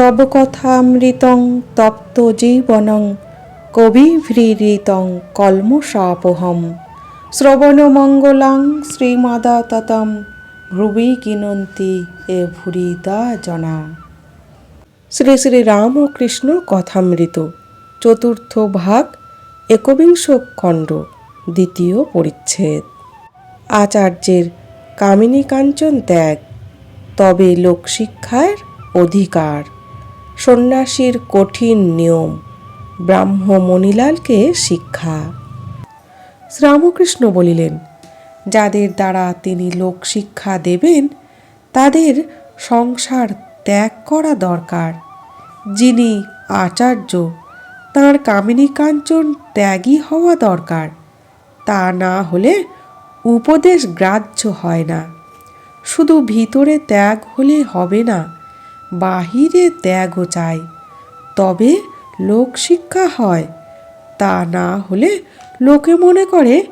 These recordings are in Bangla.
তব কথামৃতং তপ্ত জীবনং কবিভৃতং কলমশাপহম শ্রবণমঙ্গলাং শ্রীমাদাততম ভ্রুবি কিনন্তি এ ভুরিদা জনা। শ্রী শ্রী রামকৃষ্ণ কথামৃত, চতুর্থ ভাগ, একবিংশ খণ্ড, দ্বিতীয় পরিচ্ছেদ। আচার্যের কামিনী কাঞ্চন ত্যাগ, তবে লোকশিক্ষার অধিকার। সন্ন্যাসীর কঠিন নিয়ম। ব্রাহ্ম মণিলালকে শিক্ষা। শ্রীরামকৃষ্ণ বলিলেন, যাদের দ্বারা তিনি লোকশিক্ষা দেবেন, তাদের সংসার ত্যাগ করা দরকার। যিনি আচার্য, তাঁর কামিনী কাঞ্চন ত্যাগী হওয়া দরকার। তা না হলে উপদেশ গ্রাহ্য হয় না। শুধু ভিতরে ত্যাগ হলে হবে না বাহিরে ত্যাগও চাই। তবে লোকশিক্ষা হয়, তা না হলে লোকে মনে করে,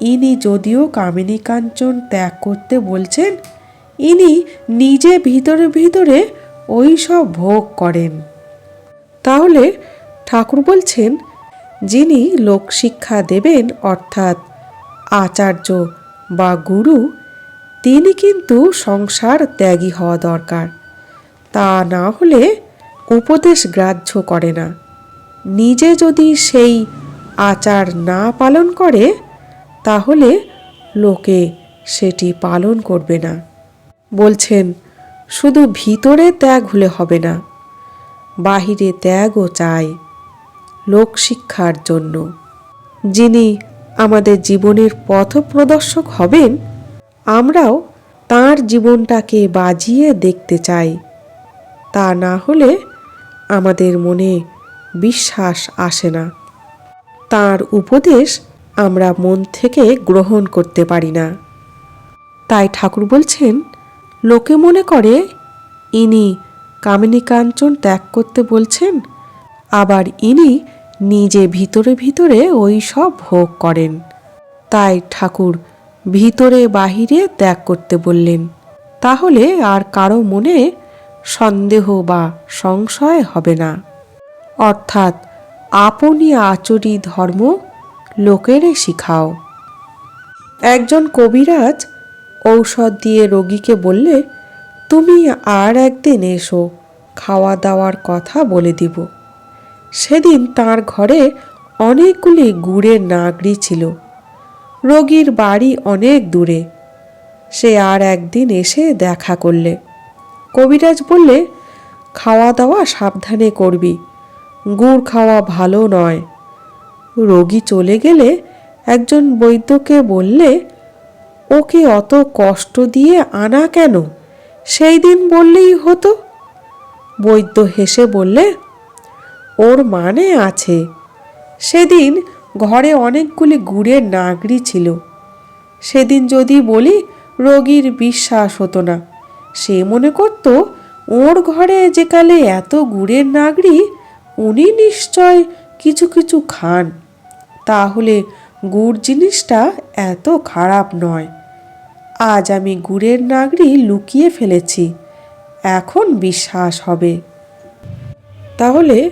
ইনি যদিও কামিনী কাঞ্চন ত্যাগ করতে বলছেন, ইনি নিজে ভিতরে ভিতরে ওই সব ভোগ করেন। তাহলে ঠাকুর বলছেন, যিনি লোকশিক্ষা দেবেন, অর্থাৎ আচার্য বা গুরু, তিনি কিন্তু সংসার ত্যাগী হওয়া দরকার। তা না হলে উপদেশ গ্রাহ্য করে না। নিজে যদি সেই আচার না পালন করে, তাহলে লোকে সেটি পালন করবে না। বলছেন, শুধু ভিতরে ত্যাগ হলে হবে না, বাহিরে ত্যাগও চাই লোকশিক্ষার জন্য। যিনি আমাদের জীবনের পথপ্রদর্শক হবেন, আমরাও তার জীবনটাকে বাজিয়ে দেখতে চাই। তা না হলে আমাদের মনে বিশ্বাস আসে না। তার উপদেশ আমরা মন থেকে গ্রহণ করতে পারি না। তাই ঠাকুর বলছেন, লোকে মনে করে, ইনি কামিনী কাঞ্চন ত্যাগ করতে বলছেন, আবার ইনি নিজে ভিতরে ভিতরে ওই সব ভোগ করেন। তাই ঠাকুর ভিতরে বাহিরে ত্যাগ করতে বললেন। তাহলে আর কারও মনে সন্দেহ বা সংশয় হবে না। অর্থাৎ আপনি আচরি ধর্ম লোকেরে শিখাও। একজন কবিরাজ ঔষধ দিয়ে রোগীকে বললে, তুমি আর একদিন এসো খাওয়া দাওয়ার কথা বলে দিব। সেদিন তার ঘরে অনেকগুলি গুড়ের নাগড়ি ছিল। রোগীর বাড়ি অনেক দূরে। সে আর একদিন এসে দেখা করলে। কবিরাজ বললে, খাওয়া দাওয়া সাবধানে করবি, গুড় খাওয়া ভালো নয়। রোগী চলে গেলে একজন বৈদ্যকে বললে, ওকে অত কষ্ট দিয়ে আনা কেন? সেই দিন বললেই হতো। বৈদ্য হেসে বললে, ওর মানে আছে। সেদিন ঘরে অনেকগুলি গুড়ের নাগড়ি ছিল। সেদিন যদি বলি, রোগীর বিশ্বাস হতো না। সে মনে করত, ওর ঘরে যেকালে এত গুড়ের নাগড়ি, উনি নিশ্চয় কিছু কিছু খান। তাহলে গুড় জিনিসটা এত খারাপ নয়। আজ আমি গুড়ের নাগড়ি লুকিয়ে ফেলেছি, এখন বিশ্বাস হবে। তাহলে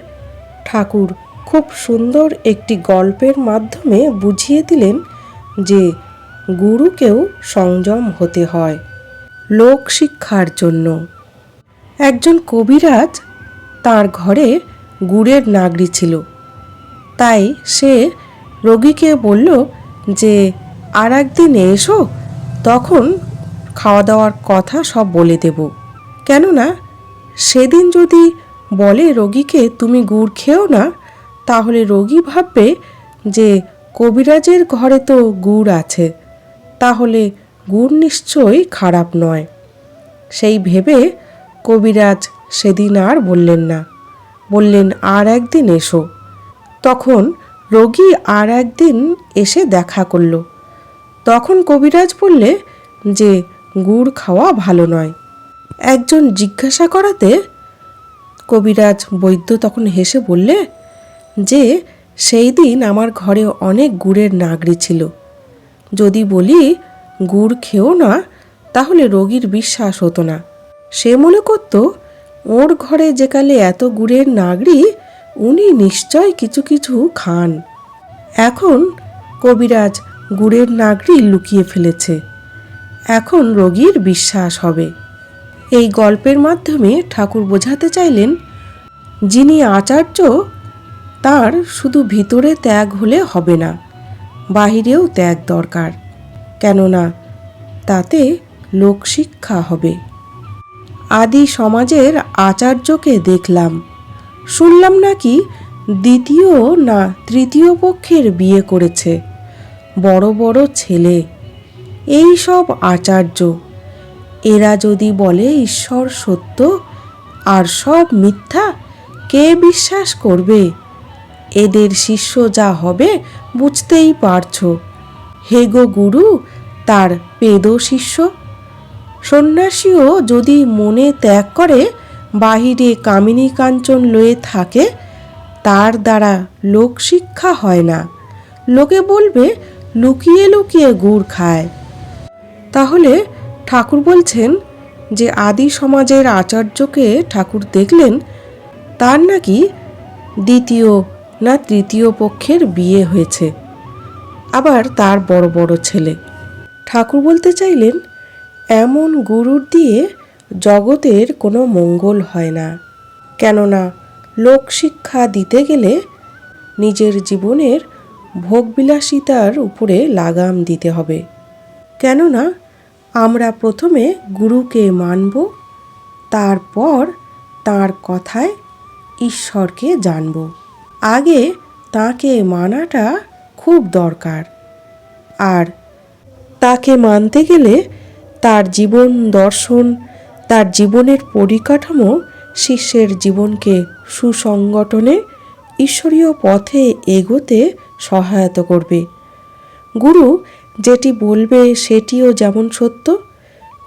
ঠাকুর খুব সুন্দর একটি গল্পের মাধ্যমে বুঝিয়ে দিলেন যে গুরুকেও সংযম হতে হয়। লোক শিক্ষার জন্য। একজন কবিরাজ তার ঘরে গুড়ের নাগরি ছিল। তাই সে রোগীকে বলল যে, আর একদিন এসো, তখন খাওয়া দাওয়ার কথা সব বলে দেব। কেননা, সেদিন যদি বলে রোগীকে, তুমি গুড় খেও না, তাহলে রোগী ভাববে যে, কবিরাজের ঘরে তো গুড় আছে। তাহলে গুড় নিশ্চয়ই খারাপ নয়। সেই ভেবে কবিরাজ সেদিন আর বললেন না। বললেন, আর একদিন এসো। তখন রোগী আর একদিন এসে দেখা করল। তখন কবিরাজ বললে, যে গুড় খাওয়া ভালো নয়। একজন জিজ্ঞাসা করাতে কবিরাজ বৈদ্য তখন হেসে বললে, যে সেই দিন আমার ঘরে অনেক গুড়ের নাগরি ছিল। যদি বলি গুড় খেও না, তাহলে রোগীর বিশ্বাস হতো না। সে মনে করত, ওর ঘরে যেকালে এত গুড়ের নাগরি উনি নিশ্চয় কিছু কিছু খান। এখন কবিরাজ গুড়ের নাগরি লুকিয়ে ফেলেছে। এখন রোগীর বিশ্বাস হবে। এই গল্পের মাধ্যমে ঠাকুর বোঝাতে চাইলেন, যিনি আচার্য, তার শুধু ভিতরে ত্যাগ হলে হবে না, বাহিরেও ত্যাগ দরকার। কেননা তাতে লোকশিক্ষা হবে। আদি সমাজের আচার্যকে দেখলাম। শুনলাম নাকি দ্বিতীয় না তৃতীয় পক্ষের বিয়ে করেছে। বড় বড় ছেলে। এই সব আচার্য। এরা যদি বলে ঈশ্বর সত্য আর সব মিথ্যা, কে বিশ্বাস করবে? এদের শিষ্য যা হবে বুঝতেই পারছ। হেগো গুরু, তার পেদ শিষ্য। সন্ন্যাসীও যদি মনে ত্যাগ করে, বাহিরে কামিনী কাঞ্চন লয়ে থাকে, তার দ্বারা লোক শিক্ষা হয় না। লোকে বলবে, লুকিয়ে লুকিয়ে গুড় খায়। তাহলে ঠাকুর বলছেন যে, আদি সমাজের আচার্যকে ঠাকুর দেখলেন, তার নাকি দ্বিতীয় না তৃতীয় পক্ষের বিয়ে হয়েছে। আবার তার বড় বড় ছেলে। ঠাকুর বলতে চাইলেন, এমন গুরুর দিয়ে জগতের কোনো মঙ্গল হয় না। কেননা লোক শিক্ষা দিতে গেলে নিজের জীবনের ভোগবিলাসিতার উপরে লাগাম দিতে হবে। কেননা আমরা প্রথমে গুরুকে মানব, তারপর তার কথায় ঈশ্বরকে জানব। আগে তাকে মানাটা খুব দরকার। আর তাকে মানতে গেলে তার জীবন দর্শন, তার জীবনের পরিকাঠামো, শিষ্যের জীবনকে সুসংগঠনে, ঈশ্বরীয় পথে এগোতে সহায়তা করবে। গুরু যেটি বলবে সেটিও যেমন সত্য,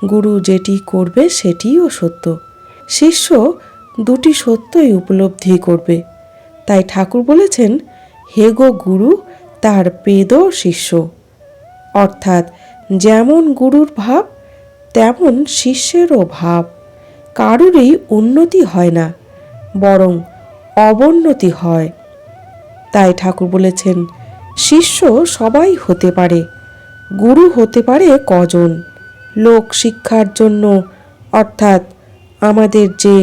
গুরু যেটি করবে সেটিও সত্য। শিষ্য দুটি সত্যই উপলব্ধি করবে। তাই ঠাকুর বলেছেন, হে গো গুরু তার পেদ শিষ্য। অর্থাৎ যেমন গুরুর ভাব, তেমন শিষ্যেরও ভাব। কারোরই উন্নতি হয় না, বরং অবনতি হয়। তাই ঠাকুর বলেছেন, শিষ্য সবাই হতে পারে, গুরু হতে পারে কজন। লোক শিক্ষার জন্য, অর্থাৎ আমাদের যে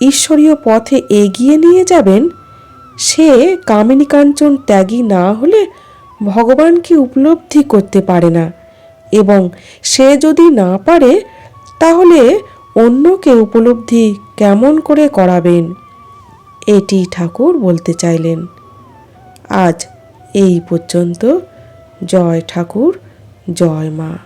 ঈশ্বরীয় পথে এগিয়ে নিয়ে যাবেন সে কামিনী কাঞ্চন ত্যাগী না হলে ভগবানকে উপলব্ধি করতে পারে না। এবং সে যদি না পারে, তাহলে অন্যকে উপলব্ধি কেমন করে করাবেন? এটি ঠাকুর বলতে চাইলেন। আজ এই পর্যন্ত। জয় ঠাকুর, জয় মা।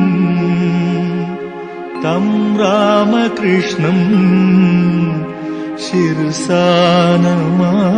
तं रामकृष्णम् शिरसा नमामः